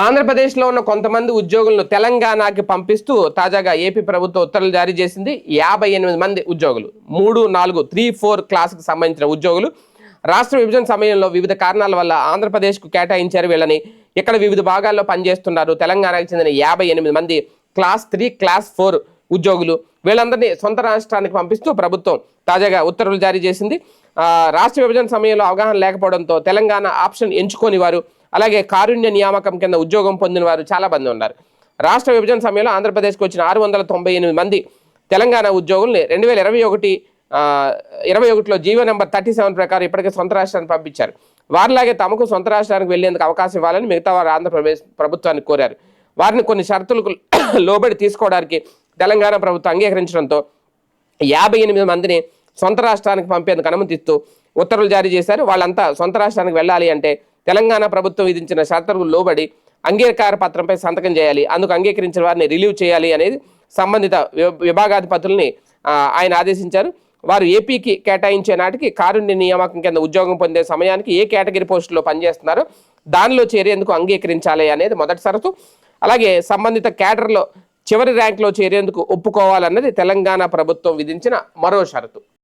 ఆంధ్రప్రదేశ్లో ఉన్న కొంతమంది ఉద్యోగులను తెలంగాణకి పంపిస్తూ తాజాగా ఏపీ ప్రభుత్వం ఉత్తర్వులు జారీ చేసింది. యాభై ఎనిమిది మంది ఉద్యోగులు మూడు నాలుగు త్రీ ఫోర్ క్లాస్కి సంబంధించిన ఉద్యోగులు. రాష్ట్ర విభజన సమయంలో వివిధ కారణాల వల్ల ఆంధ్రప్రదేశ్కు కేటాయించారు వీళ్ళని. ఇక్కడ వివిధ భాగాల్లో పనిచేస్తున్నారు. తెలంగాణకు చెందిన యాభై ఎనిమిది మంది క్లాస్ త్రీ క్లాస్ ఫోర్ ఉద్యోగులు. వీళ్ళందరినీ సొంత రాష్ట్రానికి పంపిస్తూ ప్రభుత్వం తాజాగా ఉత్తర్వులు జారీ చేసింది. రాష్ట్ర విభజన సమయంలో అవగాహన లేకపోవడంతో తెలంగాణ ఆప్షన్ ఎంచుకొని వారు అలాగే కారుణ్య నియామకం కింద ఉద్యోగం పొందిన వారు చాలా మంది ఉన్నారు. రాష్ట్ర విభజన సమయంలో ఆంధ్రప్రదేశ్కి వచ్చిన ఆరు వందల తొంభై ఎనిమిది మంది తెలంగాణ ఉద్యోగుల్ని రెండు వేల ఇరవై ఒకటి ఇరవై ఒకటిలో జీవో నెంబర్ థర్టీ సెవెన్ ప్రకారం ఇప్పటికే సొంత రాష్ట్రానికి పంపించారు. వారిలాగే తమకు సొంత రాష్ట్రానికి వెళ్ళేందుకు అవకాశం ఇవ్వాలని మిగతా వారు ఆంధ్రప్రదేశ్ ప్రభుత్వాన్ని కోరారు. వారిని కొన్ని షరతులకు లోబడి తీసుకోవడానికి తెలంగాణ ప్రభుత్వం అంగీకరించడంతో యాభై ఎనిమిది మందిని సొంత రాష్ట్రానికి పంపేందుకు అనుమతిస్తూ ఉత్తర్వులు జారీ చేశారు. వాళ్ళంతా సొంత రాష్ట్రానికి వెళ్ళాలి అంటే తెలంగాణ ప్రభుత్వం విధించిన షరతులకు లోబడి అంగీకార పత్రంపై సంతకం చేయాలి. అందుకు అంగీకరించిన వారిని రిలీవ్ చేయాలి అనేది సంబంధిత విభాగాధిపతుల్ని ఆయన ఆదేశించారు. వారు ఏపీకి కేటాయించే నాటికి కారుణ్య నియామకం కింద ఉద్యోగం పొందే సమయానికి ఏ కేటగిరీ పోస్టులో పనిచేస్తున్నారో దానిలో చేరేందుకు అంగీకరించాలి అనేది మొదటి షరతు. అలాగే సంబంధిత కేటర్లో చివరి ర్యాంక్లో చేరేందుకు ఒప్పుకోవాలన్నది తెలంగాణ ప్రభుత్వం విధించిన మరో షరతు.